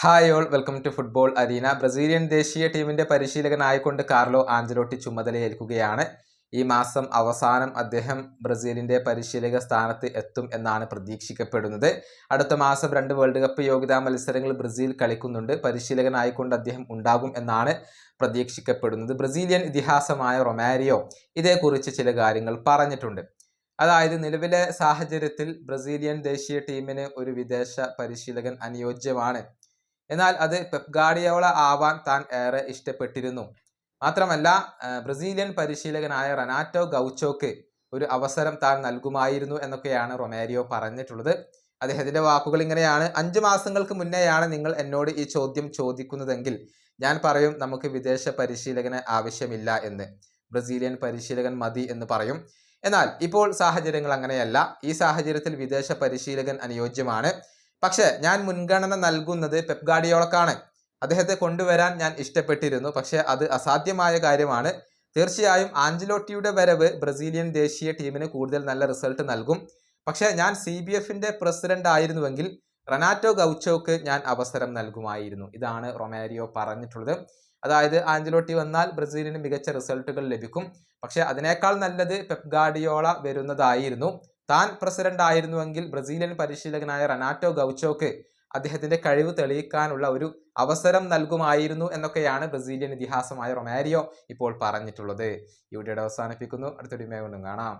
Hi all welcome to football arena Brazilian ദേശീയ ടീമിന്റെ പരിശീലകനായിക്കൊണ്ട് Carlo Ancelotti ചുമതലയേൽക്കുകയാണ്. ഈ മാസം അവസാനം അദ്ദേഹം ബ്രസീലിന്റെ പരിശീലക സ്ഥാനത്ത് എത്തും എന്നാണ് പ്രതീക്ഷിക്കപ്പെടുന്നത്. അടുത്ത മാസം രണ്ട് വേൾഡ് കപ്പ് യോഗ്യതാ മത്സരങ്ങൾ ബ്രസീൽ കളിക്കുന്നുണ്ട്. പരിശീലകനായിക്കൊണ്ട് അദ്ദേഹം ഉണ്ടാകും എന്നാണ് പ്രതീക്ഷിക്കപ്പെടുന്നത്. ബ്രസീലിയൻ ഇതിഹാസമായ റൊമാരിയോ ഇതേക്കുറിച്ച് ചില കാര്യങ്ങൾ പറഞ്ഞിട്ടുണ്ട്. അതായത് നിലവിലെ സാഹചര്യത്തിൽ ബ്രസീലിയൻ ദേശീയ ടീമിന് ഒരു വിദേശ പരിശീലകൻ അനുയോജ്യമാണ്. എന്നാൽ അത് പെപ് ഗാർഡിയോള ആവാൻ താൻ ഏറെ ഇഷ്ടപ്പെട്ടിരുന്നു. മാത്രമല്ല ബ്രസീലിയൻ പരിശീലകനായ റനാറ്റോ ഗൗച്ചോക്ക് ഒരു അവസരം താൻ നൽകുമായിരുന്നു എന്നൊക്കെയാണ് റൊമാരിയോ പറഞ്ഞിട്ടുള്ളത്. അദ്ദേഹത്തിന്റെ വാക്കുകൾ ഇങ്ങനെയാണ്. അഞ്ച് മാസങ്ങൾക്ക് മുന്നേയാണ് നിങ്ങൾ എന്നോട് ഈ ചോദ്യം ചോദിക്കുന്നതെങ്കിൽ ഞാൻ പറയും നമുക്ക് വിദേശ പരിശീലകന് ആവശ്യമില്ല എന്ന്. ബ്രസീലിയൻ പരിശീലകൻ മതി എന്ന് പറയും. എന്നാൽ ഇപ്പോൾ സാഹചര്യങ്ങൾ അങ്ങനെയല്ല. ഈ സാഹചര്യത്തിൽ വിദേശ പരിശീലകൻ അനുയോജ്യമാണ്. പക്ഷേ ഞാൻ മുൻഗണന നൽകുന്നത് പെപ് ഗാർഡിയോളക്കാണ് അദ്ദേഹത്തെ കൊണ്ടുവരാൻ ഞാൻ ഇഷ്ടപ്പെട്ടിരുന്നു. പക്ഷേ അത് അസാധ്യമായ കാര്യമാണ്. തീർച്ചയായും ആഞ്ചലോട്ടിയുടെ വരവ് ബ്രസീലിയൻ ദേശീയ ടീമിന് കൂടുതൽ നല്ല റിസൾട്ട് നൽകും. പക്ഷേ ഞാൻ സി ബി എഫിന്റെ പ്രസിഡന്റ് ആയിരുന്നുവെങ്കിൽ റനാറ്റോ ഗൗച്ചോക്ക് ഞാൻ അവസരം നൽകുമായിരുന്നു. ഇതാണ് റൊമാരിയോ പറഞ്ഞിട്ടുള്ളത്. അതായത് ആഞ്ചലോട്ടി വന്നാൽ ബ്രസീലിന് മികച്ച റിസൾട്ടുകൾ ലഭിക്കും. പക്ഷേ അതിനേക്കാൾ നല്ലത് പെപ് ഗാർഡിയോള വരുന്നതായിരുന്നു. താൻ പ്രസിഡന്റ് ആയിരുന്നുവെങ്കിൽ ബ്രസീലിയൻ പരിശീലകനായ റനാറ്റോ ഗൗച്ചോക്ക് അദ്ദേഹത്തിന്റെ കഴിവ് തെളിയിക്കാനുള്ള ഒരു അവസരം നൽകുമായിരുന്നു എന്നൊക്കെയാണ് ബ്രസീലിയൻ ഇതിഹാസമായ റൊമാരിയോ ഇപ്പോൾ പറഞ്ഞിട്ടുള്ളത്. വീഡിയോയുടെ അവസാനിപ്പിക്കുന്നു. അടുത്തൊരു കാണാം.